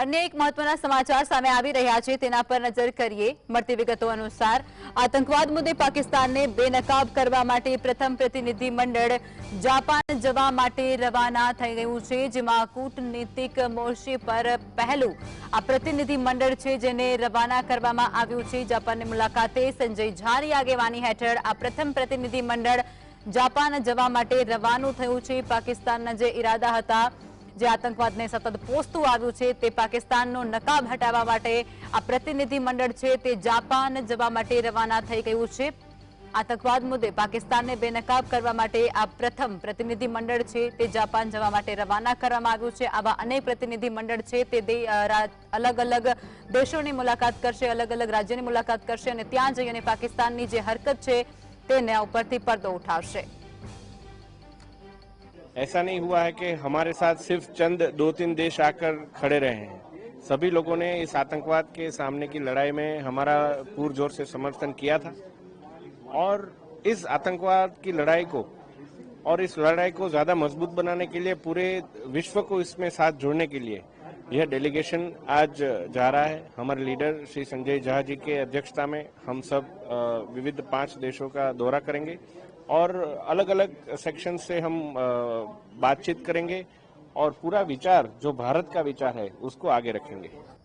અનેક મહત્વના સમાચાર સામે આવી રહ્યા છે તેના પર નજર કરીએ મૃત્યુ વિગત અનુસાર આતંકવાદ મુદ્દે પાકિસ્તાનને બેનકાબ કરવા માટે પ્રથમ પ્રતિનિધિ મંડળ જાપાન જવા માટે रवाना થઈ ગયું છે જેમાં કૂટનીતિક મોરચે પર પહેલું આ પ્રતિનિધિ મંડળ છે જેને रवाना કરવામાં આવ્યું છે જાપાનને મુલાકાતે સંજય ઝરી આગેવાની હેઠળ આ પ્રથમ પ્રતિનિધિ મંડળ જાપાન જવા માટે રવાના થયું છે પાકિસ્તાનનો જે ઈરાદો હતો જે આતંકવાદને સતત પોષતુ આવું છે તે પાકિસ્તાનનો નકાબ હટાવવા માટે આ પ્રતિનિધિ મંડળ છે તે જાપાન જવા માટે રવાના થઈ ગયું છે આતંકવાદ મુદ્દે પાકિસ્તાનને બેનકાબ કરવા માટે આ પ્રથમ પ્રતિનિધિ મંડળ છે તે જાપાન જવા માટે રવાના કરવા માંગુ છે આવા અનેક પ્રતિનિધિ મંડળ છે તે અલગ અલગ દેશોની મુલાકાત કરશે અલગ અલગ રાજ્યોની મુલાકાત કરશે અને ત્યાં જ અને પાકિસ્તાનની જે હરકત છે તેના ઉપરથી પડદો ઉઠાવશે ऐसा नहीं हुआ है कि हमारे साथ सिर्फ चंद दो तीन देश आकर खड़े रहे हैं सभी लोगों ने इस आतंकवाद के सामने की लड़ाई में हमारा पुरजोर से समर्थन किया था और इस आतंकवाद की लड़ाई को और इस लड़ाई को ज़्यादा मजबूत बनाने के लिए पूरे विश्व को इसमें साथ जोड़ने के लिए यह डेलीगेशन आज जा रहा है हमारे लीडर श्री संजय झा जी के अध्यक्षता में हम सब विविध पांच देशों का दौरा करेंगे और अलग अलग सेक्शन से हम बातचीत करेंगे और पूरा विचार जो भारत का विचार है उसको आगे रखेंगे